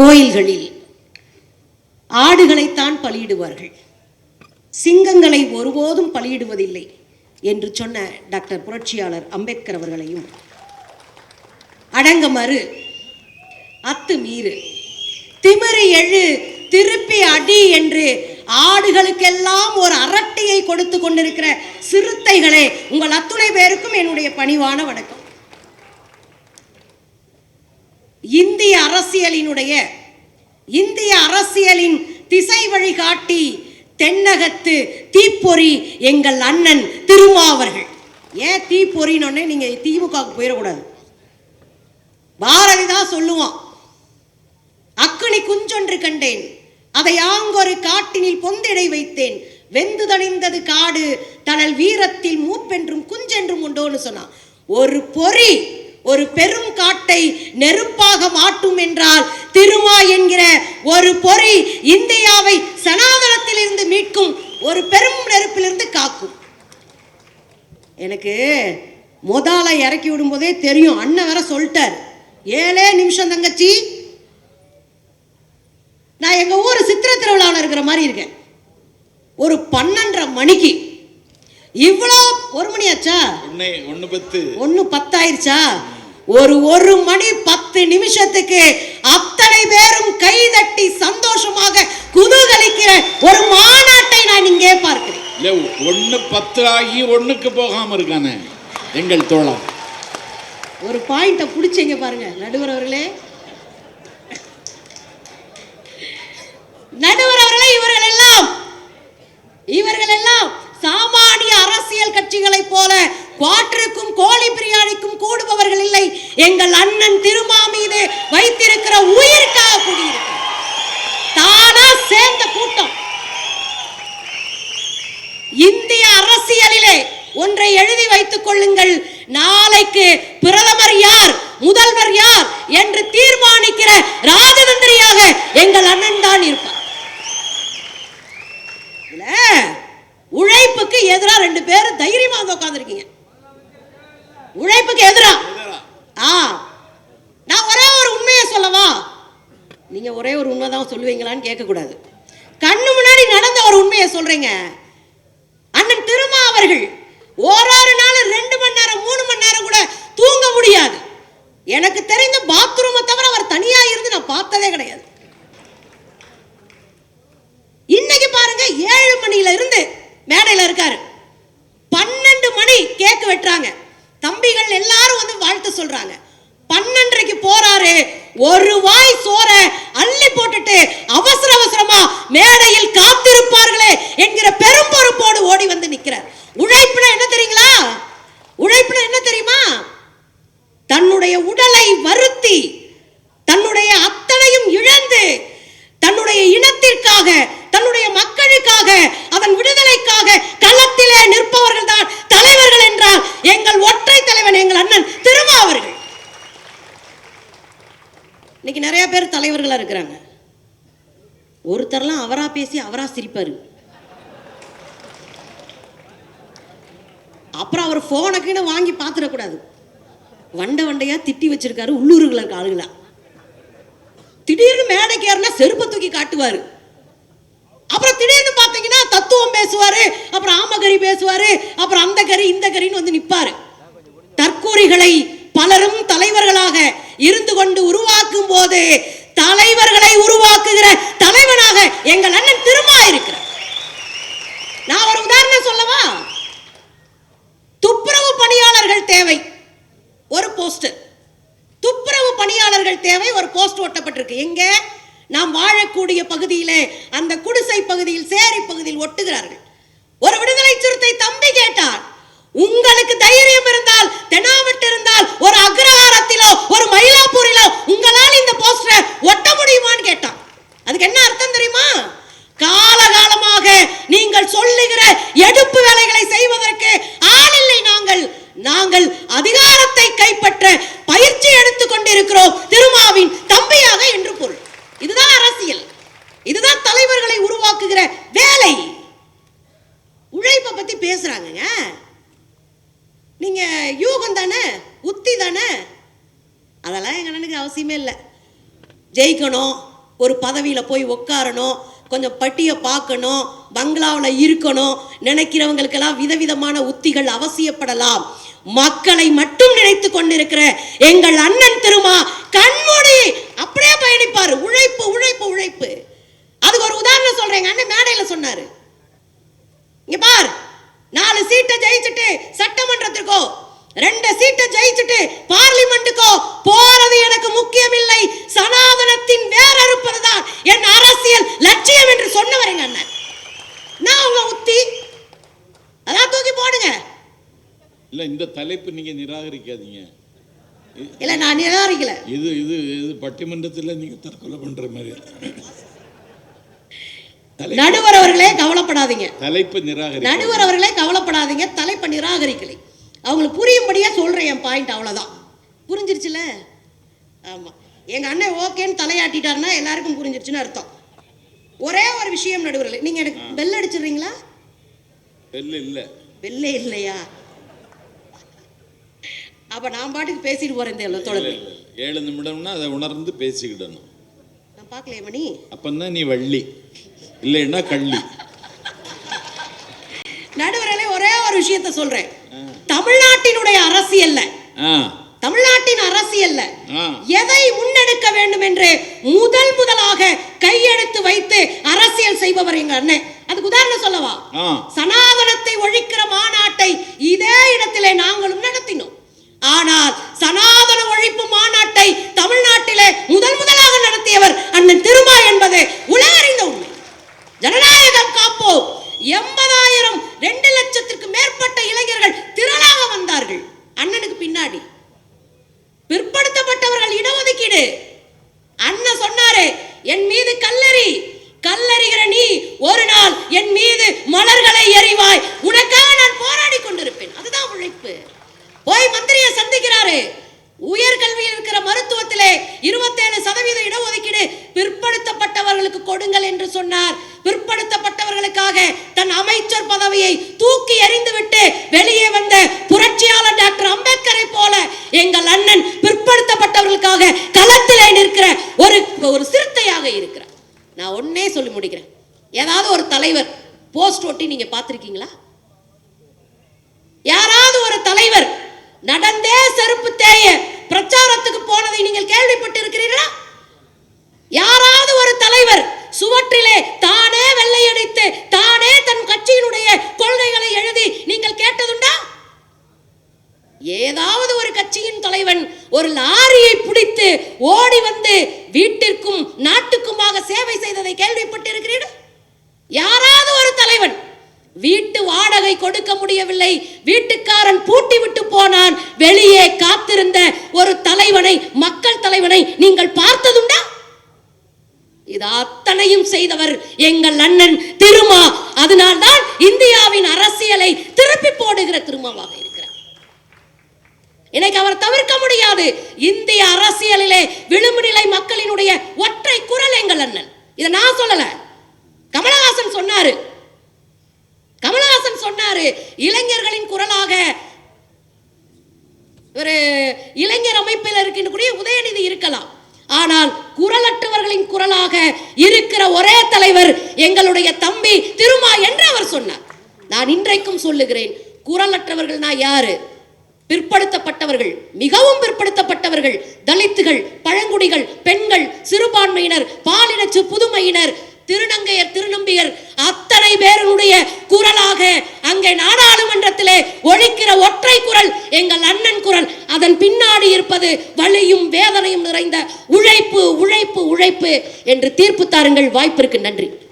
கோயில்களில் ஆடுகளைத்தான் பலியிடுவார்கள். சிங்கங்களை ஒருபோதும் பலியிடுவதில்லை என்று சொன்ன டாக்டர் புரட்சியாளர் அம்பேத்கர் அவர்களையும். அடங்க மறு அத்து மீறு திமிரு எழு திருப்பி அடி என்று ஆடுகளுக்கெல்லாம் ஒரு அரட்டையை கொடுத்து கொண்டிருக்கிற சிறுத்தைகளே உங்கள் அத்துணை பேருக்கும் என்னுடைய பணிவான வணக்கம். இந்திய அரசியலினுடைய இந்திய அரசியலின் திசை வழிகாட்டி தென்னகத்து தீப்பொறி எங்கள் அண்ணன் திருமாவர்கள் ஏன் தீப்பொறின்னு நீங்க திமுகவுக்கு போயிடக்கூடாது? பாரதி தான் சொல்லுவான் அக்கினி குஞ்சொன்று கண்டேன் அதை ஆங்கொரு காட்டினில் பொந்திடை வைத்தேன். வெந்து தணிந்தது காடு தனல் வீரத்தில் மூப்பென்றும் குஞ்சென்றும் உண்டோன்னு சொன்னான். ஒரு பொறி ஒரு பெரும் காட்டை நெருப்பாக மாட்டும் என்றால் திருமா என்கிற ஒரு பொறி இந்தியாவை சனாதனத்திலிருந்து மீட்கும் ஒரு பெரும் நெருப்பிலிருந்து காக்கும். எனக்கு முதல இறக்கி விடும்போதே தெரியும். அண்ணன் வேற சொல்லிட்டார். ஏழே நிமிஷம் தங்கச்சி. நான் எங்க ஊர் சித்திர திருவிழாவில் இருக்கிற மாதிரி இருக்கேன். ஒரு பன்னெண்டரை மணிக்கு. இவ்வளோ ஒரு மணி ஆச்சா? ஒண்ணு பத்து. ஒன்று பத்தாயிருச்சா? ஒரு ஒரு மணி பத்து நிமிஷத்துக்கு அத்தனை பேரும் கைதட்டி சந்தோஷமாக குதூகலிக்கிற ஒரு மாநாட்டை நான் இங்கே பார்க்கிறேன். இல்ல ஒண்ணு பத்து ஆகி ஒண்ணுக்கு போகாம இருக்கானே. எங்கள் தோழா ஒரு பாயிண்ட்டை பிடிச்சிங்க பாருங்க நடுவர் அவர்களே நடுவர் அவர்களே இவர்கள் எல்லாம் இவர்கள் எல்லாம் சாமானிய அரசியல் கட்சிகளைப் போல குவாட்டருக்கும் கோழி பிரியாணிக்கும் கூடுபவர்கள் இல்லை எங்கள் அண்ணன் திருமா மீது வைத்திருக்கிற உயிருக்காக கூடியிருக்கு தானா சேர்ந்த கூட்டம். இந்திய அரசியலிலே ஒன்றை எழுதி வைத்துக் கொள்ளுங்கள். நாளைக்கு பிரதமர் யார் முதல்வர் யார் என்று தீர்மானிக்கிற ராஜதந்திரியாக எங்கள் அண்ணன் தான் இருப்பார். உழைப்புக்கு எதிரா ரெண்டு பேரும் தைரியமா உட்காந்துருக்கீங்க உழைப்புக்கு எதிரா. ஆ. நான் ஒரே ஒரு உண்மையை சொல்லவா? நீங்க ஒரே ஒரு உண்மை தான் சொல்லுவீங்களான்னு கேட்கக்கூடாது. கண்ணு முன்னாடி நடந்த ஒரு உண்மையை சொல்றீங்க. அண்ணன் திருமா அவர்கள் ஓராறு நாள் ரெண்டு மணி நேரம் மூணு மணி நேரம் கூட தூங்க முடியாது. எனக்கு தெரிந்த பாத்ரூமை தவிர அவர் தனியா இருந்து நான் பார்த்ததே கிடையாது. இன்னைக்கு பாருங்க ஏழு மணியில இருந்து மேடையில இருக்காரு. பன்னெண்டு மணி கேக்கு வெட்டுறாங்க. தம்பிகள் சொல்றாங்க. பன்னெண்டரைக்கு போறாரு. ஒரு வாய் சோற அள்ளி போட்டுட்டு அவசர அவசரமா மேடையில் காத்திருப்பார்களே என்கிற பெரும் பொறுப்போடு ஓடி வந்து நிக்கிறார். உழைப்புனா என்ன தெரியுங்களா? உழைப்புனா என்ன தெரியுமா? தன்னுடைய உடலை வருத்தி தன்னுடைய அத்தனையும் இழந்து தன்னுடைய இனத்திற்காக தன்னுடைய மக்களுக்காக அதன் விடுதலைக்காக களத்திலே நிற்பவர்கள் தான் தலைவர்கள் என்றால் எங்கள் ஒற்றை தலைவன் எங்கள் அண்ணன் திருமா அவர்கள் இன்னைக்கு நிறைய பேர் தலைவர்களாக இருக்கிறாங்க. ஒருத்தர்லாம் அவரா பேசி அவரா சிரிப்பாரு. அப்புறம் அவர் போனுக்குன்னு வாங்கி பார்த்துடக்கூடாது. வண்டை வண்டையாக திட்டி வச்சிருக்காரு உள்ளூருக்குள்ள இருக்க ஆளுங்களா திடீர்னு மேடைக்கு ஏறினா செருப்பை தூக்கி காட்டுவாரு. அப்புறம் திடீர்னு பார்த்தீங்கன்னா தத்துவம் பேசுவாரு அப்புறம் ஆமகரி பேசுவாரு அப்புறம் அந்த கறி இந்த கறின்னு வந்து நிப்பாரு. தற்கூறிகளை பலரும் தலைவர்களாக இருந்து கொண்டு உருவாக்கும் போது தலைவர்களை உருவாக்குகிற தலைவனாக எங்கள் அண்ணன் திருமா இருக்கிறார் நான் ஒரு உதாரணம் சொல்லவா? துப்புரவு பணியாளர்கள் தேவை ஒரு போஸ்டர் துப்புரவு பணியாளர்கள் தேவை ஒரு போஸ்ட் ஒட்டப்பட்டிருக்கு. எங்க? நாம் வாழக்கூடிய பகுதியிலே அந்த குடிசை பகுதியில் சேரி பகுதியில் ஒட்டுகிறார்கள். ஒரு விடுதலை சிறுத்தை தம்பி கேட்டார் உங்களுக்கு தைரியம் இருந்தால் தெனாவட்டு இருந்தால் ஒரு அக்ரஹாரத்திலோ ஒரு மயிலாப்பூரிலோ உங்களால் இந்த போஸ்டரை ஒட்ட முடியுமான்னு கேட்டான். அதுக்கு என்ன அர்த்தம் தெரியுமா? காலகாலமாக நீங்கள் சொல்லுகிற எடுப்பு வேலைகளை செய்வதற்கு ஆள் இல்லை நாங்கள். நாங்கள் அதிகாரத்தை கைப்பற்ற பயிற்சி எடுத்துக் கொண்டிருக்கிறோம் திரு தம்பியாக என்று பொருள் இதுதான் அரசியல் இதுதான் தலைவர்களை உருவாக்குகிற வேலை உழைப்பை பத்தி பேசுறாங்கங்க நீங்க யூகம் தானே உத்தி தானே? அதெல்லாம் எங்க அண்ணனுக்கு அவசியமே இல்லை. ஜெயிக்கணும் ஒரு பதவியில் போய் உட்காரணும் கொஞ்சம் பட்டியை பார்க்கணும் பங்களாவில் இருக்கணும் நினைக்கிறவங்களுக்கெல்லாம் விதவிதமான உத்திகள் அவசியப்படலாம். மக்களை மட்டும் நினைத்து கொண்டிருக்கிற எங்கள் அண்ணன் திருமா கண்மூடி அப்படியே பயணிப்பார். உழைப்பு உழைப்பு உழைப்பு. அதுக்கு ஒரு உதாரணம் சொல்றேன். எங்க அண்ணன் மேடையில் சொன்னாரு. இங்க பார் நாலு சீட்டை ஜெயிச்சுட்டு சட்டமன்றத்திற்கோ ரெண்டு சீட்டை ஜெயிச்சுட்டு பார்லிமெண்ட்டுக்கோ போறது எனக்கு முக்கியம் இல்லை சனாதனத்தின் வேறறுப்பதுதான் என் அரசியல் லட்சியம் என்று சொன்னவர் எங்க அண்ணன். நான் உங்க உத்தி அதான் தூக்கி போடுங்க. இல்ல இந்த தலைப்பு நீங்க நிராகரிக்காதீங்க. இல்ல நான் நிராகரிக்கல. இது இது இது பட்டிமன்றத்தில் நீங்க தற்கொலை பண்ற மாதிரி நடுவர் அவர்களே கவலைப்படாதீங்க. தலைப்பு நிராகரி நடுவர் அவர்களே கவலைப்படாதீங்க. தலைப்பை நிராகரிக்கலை. அவங்களுக்கு புரியும்படியா சொல்றேன் என் பாயிண்ட் அவ்வளவுதான். புரிஞ்சிருச்சுல? ஆமா. எங்க அண்ணன் ஓகேன்னு தலையாட்டிட்டாருன்னா எல்லாருக்கும் புரிஞ்சிருச்சுன்னு அர்த்தம். ஒரே ஒரு விஷயம் நடுவர்களே நீங்க எனக்கு பெல் அடிச்சிடுறீங்களா? இல்ல. இல்ல பெல்லே இல்லையா? அப்ப நான் பாட்டுக்கு பேசிட்டு போறேன் இந்த தொடர்பு. ஏழு நிமிடம்னா அதை உணர்ந்து பேசிக்கிடணும். நான் பார்க்கலையே மணி அப்பந்தான் நீ வள்ளி. இல்லைன்னா கள்ளி. நடுவர்களே ஒரே ஒரு விஷயத்த சொல்றேன். தமிழ்நாட்டினுடைய அரசியல்ல தமிழ்நாட்டின் அரசியல்ல எதை முன்னெடுக்க வேண்டும் என்று முதல் முதலாக கையெழுத்து வைத்து அரசியல் செய்பவர் எங்க அண்ணன். அதுக்கு உதாரணம் சொல்லவா? சனாதனத்தை ஒழிக்கிற மாநாட்டை இதே இடத்திலே நாங்களும் நடத்தினோம். ஆனால் சனாதன ஒழிப்பு மாநாட்டை தமிழ்நாட்டிலே முதல் முதலாக நடத்தியவர் அண்ணன் திருமா என்பது உலகறிந்த உண்மை ஜனநாயகம் காப்போம் எண்பதாயிரம் ரெண்டு லட்சத்திற்கு மேற்பட்ட இளைஞர்கள் திரளாக வந்தார்கள் அண்ணனுக்கு பின்னாடி பிற்படுத்தப்பட்டவர்கள் இடஒதுக்கீடு அண்ணன் சொன்னாரு என் மீது கல்லறி கல்லறிகிற நீ ஒரு நாள் என் மீது மலர்களை எறிவாய். உனக்காக நான் போராடி கொண்டிருப்பேன். அதுதான் உழைப்பு. போய் மந்திரியை சந்திக்கிறாரு. உயர்கல்வியில் இருக்கிற மருத்துவத்திலே இருபத்தேழு சதவீத இடஒதுக்கீடு பிற்படுத்தப்பட்டவர்களுக்கு கொடுங்கள் என்று சொன்னார். பிற்படுத்தப்பட்டவர்களுக்காக தன் அமைச்சர் பதவியை தூக்கி எறிந்துவிட்டு வெளியே வந்த புரட்சியாளர் டாக்டர் அம்பேத்கரை போல எங்கள் அண்ணன் பிற்படுத்தப்பட்டவர்களுக்காக களத்திலே நிற்கிற ஒரு ஒரு சிறுத்தையாக இருக்கிறார். நான் ஒன்னே சொல்லி முடிக்கிறேன். ஏதாவது ஒரு தலைவர் போஸ்ட் ஒட்டி நீங்க பார்த்துருக்கீங்களா? யாராவது ஒரு தலைவர் நடந்தே செருப்பு தேய பிரச்சாரத்துக்கு போனதை நீங்கள் கேள்விப்பட்டிருக்கிறீர்களா? யாராவது ஒரு தலைவர் சுவற்றிலே தானே வெள்ளையடித்து தானே தன் கட்சியினுடைய கொள்கைகளை எழுதி. நீங்கள் கேட்டதுண்டா? ஏதாவது ஒரு கட்சியின் தலைவன் ஒரு லாரியை பிடித்து ஓடி வந்து வீட்டிற்கும் நாட்டுக்குமாக சேவை செய்ததை கேள்விப்பட்டிருக்கிறீர்கள்? யாராவது ஒரு தலைவன் வீட்டு வாடகை கொடுக்க முடியவில்லை வீட்டுக்காரன் பூட்டி விட்டு போனான் வெளியே காத்திருந்த ஒரு தலைவனை மக்கள் தலைவனை நீங்கள் பார்த்ததுண்டா? இது அத்தனையும் செய்தவர் எங்கள் அண்ணன் திருமா. அதனால்தான் இந்தியாவின் அரசியலை திருப்பி போடுகிற திருமாவாக இருக்கிறார். இன்னைக்கு அவர் தவிர்க்க முடியாது. இந்திய அரசியலிலே விளிம்பு நிலை மக்களினுடைய ஒற்றை குரல் எங்கள் அண்ணன். இதை நான் சொல்லல. கமலஹாசன் சொன்னாரு. கமலஹாசன் சொன்னாரு இளைஞர்களின் குரலாக ஒரு இளைஞர் அமைப்பில் இருக்கின்றக்கூடிய உதயநிதி இருக்கலாம். ஆனால் குரலற்றவர்களின் குரலாக இருக்கிற ஒரே தலைவர் எங்களுடைய தம்பி திருமா என்று அவர் சொன்னார். நான் இன்றைக்கும் சொல்லுகிறேன் குரலற்றவர்கள்னா யாரு? பிற்படுத்தப்பட்டவர்கள் மிகவும் பிற்படுத்தப்பட்டவர்கள் தலித்துகள் பழங்குடிகள் பெண்கள் சிறுபான்மையினர் பாலினச்சு புதுமையினர் திருநங்கையர் திருநம்பியர் அத்தனை பேருடைய குரலாக அங்கே நாடாளுமன்றத்திலே ஒழிக்கிற ஒற்றை குரல் எங்கள் அண்ணன் குரல். அதன் பின்னாடி இருப்பது வலியும் வேதனையும் நிறைந்த உழைப்பு உழைப்பு உழைப்பு என்று தீர்ப்பு தாருங்கள். வாய்ப்பிற்கு நன்றி.